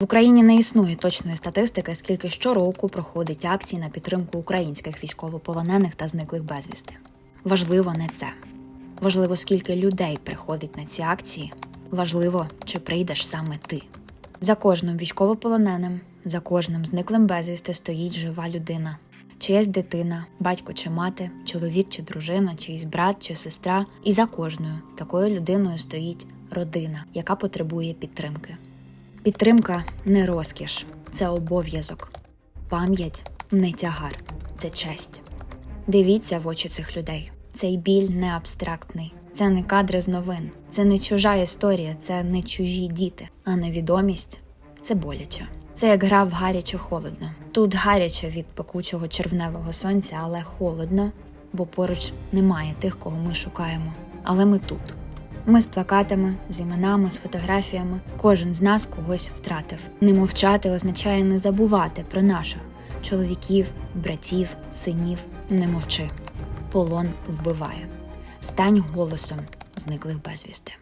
В Україні не існує точної статистики, скільки щороку проходить акцій на підтримку українських військовополонених та зниклих безвісти. Важливо не це. Важливо, скільки людей приходить на ці акції. Важливо, чи прийдеш саме ти. За кожним військовополоненим, за кожним зниклим безвісти стоїть жива людина. Чиясь дитина, батько чи мати, чоловік чи дружина, чийсь брат чи сестра. І за кожною такою людиною стоїть родина, яка потребує підтримки. Підтримка не розкіш, це обов'язок. Пам'ять не тягар, це честь. Дивіться в очі цих людей. Цей біль не абстрактний, це не кадри з новин, це не чужа історія, це не чужі діти, а невідомість це боляче. Це як гра в гаряче холодно. Тут гаряче від пекучого червневого сонця, але холодно, бо поруч немає тих, кого ми шукаємо. Але ми тут. Ми з плакатами, з іменами, з фотографіями. Кожен з нас когось втратив. Не мовчати означає не забувати про наших чоловіків, братів, синів. Не мовчи. Полон вбиває. Стань голосом зниклих безвісти.